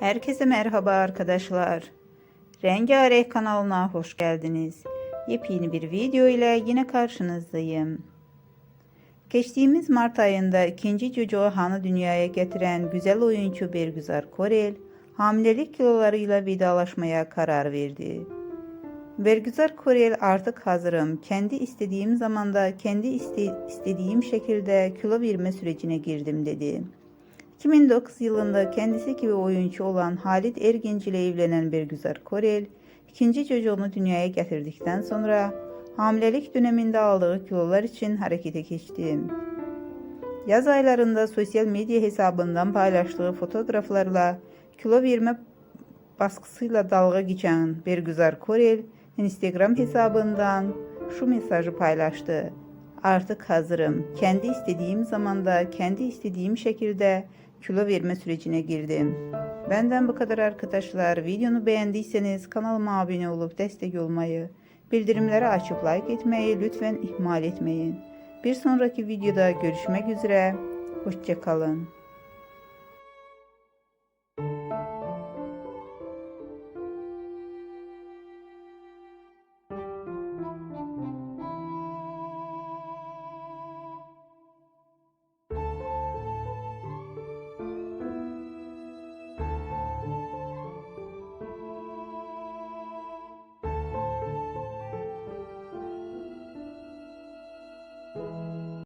Herkese merhaba arkadaşlar. Rengarenk kanalına hoş geldiniz. Yepyeni bir video ile yine karşınızdayım. Geçtiğimiz Mart ayında ikinci çocuğu Han'ı dünyaya getiren güzel oyuncu Bergüzar Korel, hamilelik kilolarıyla vedalaşmaya karar verdi. Bergüzar Korel artık hazırım. Kendi istediğim zamanda kendi iste- istediğim şekilde kilo verme sürecine girdim dedi. 2009 yılında kendisi gibi oyuncu olan Halit Ergenç ile evlenen Bergüzar Korel, ikinci çocuğunu dünyaya getirdikten sonra hamilelik döneminde aldığı kilolar için harekete geçti. Yaz aylarında sosyal medya hesabından paylaştığı fotoğraflarla kilo verme baskısıyla dalga geçen Bergüzar Korel, Instagram hesabından şu mesajı paylaştı. Artık hazırım. Kendi istediğim zamanda, kendi istediğim şekilde kilo verme sürecine girdim. Benden bu kadar arkadaşlar. Videonu beğendiyseniz kanalıma abone olup destek olmayı, bildirimleri açıp like etmeyi lütfen ihmal etmeyin. Bir sonraki videoda görüşmek üzere. Hoşçakalın.